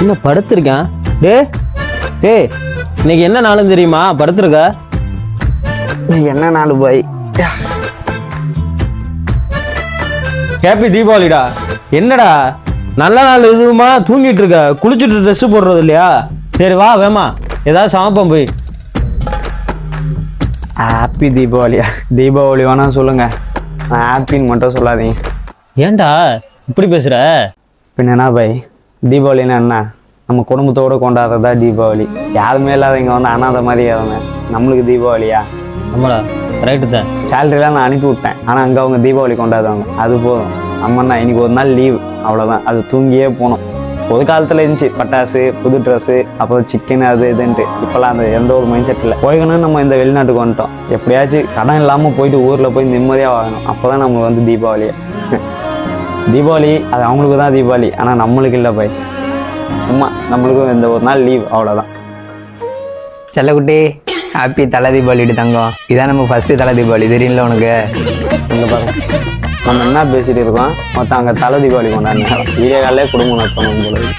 இன்னும் படுத்திருக்கேன்? டே டே இன்னைக்கு என்ன நாளும் தெரியுமா? படுத்திருக்க? என்ன நாலு பாய்? ஹேப்பி தீபாவளிடா. என்னடா? நல்ல நாள் எதுவுமா? தூங்கிட்டு இருக்க. குளிச்சுட்டு ட்ரெஸ் போடுறது இல்லையா? சரி வா வேமா. ஏதாவது சமைப்போம் போய். ஹாப்பி தீபாவளியா தீபாவளி வேணா சொல்லுங்க. ஹாப்பின்னு மட்டும் சொல்லாதீங்க. ஏன்டா? இப்படி பேசுற? பின்ன என்ன பாய்? தீபாவளின்னா என்ன? நம்ம குடும்பத்தோடு கொண்டாடுறதா தீபாவளி? யாருமே இல்லாதவங்க வந்து அனாதை மாதிரி ஆகுங்க நம்மளுக்கு தீபாவளியா? ஆமாடா ரைட்டு தான். சேலரிலாம் நான் அனுப்பி விட்டேன். ஆனால் அங்கே அவங்க தீபாவளி கொண்டாடுவாங்க. அது போதும். அம்மண்ணா இன்னைக்கு ஒரு நாள் லீவ் அவ்வளோதான் அது தூங்கியே போகணும். ஒரு காலத்தில் இருந்துச்சு. பட்டாசு புது ட்ரெஸ்ஸு அப்புறம் சிக்கன் அது இதுன்ட்டு. இப்போல்லாம் அந்த எந்த ஒரு மைண்ட் செட் இல்லை. போய்க்கணும் நம்ம இந்த வெளிநாட்டுக்கு வந்துட்டோம். எப்படியாச்சும் கடன் இல்லாமல் போயிட்டு ஊரில் போய் நிம்மதியாக வாங்கணும் அப்போ தான் நம்ம வந்து தீபாவளி தீபாவளி அது அவங்களுக்கு தான் தீபாவளி. ஆனால் நம்மளுக்கு இல்லை பாய். சும்மா நம்மளுக்கும் இந்த ஒரு நாள் லீவ் அவ்வளோதான் செல்லக்குட்டி ஹாப்பி தலை தீபாவளி தங்கம். இதான் நம்ம ஃபர்ஸ்ட் தலை தீபாவளி தெரியும்ல உனக்கு? இங்க பாருங்க. நம்ம என்ன பேசிட்டு இருக்கோம்? மொத்தம் அங்கே தலை தீபாவளி கொண்டாடுங்க வீடியோ காலே குடும்பம் நடத்தணும் இருக்கு.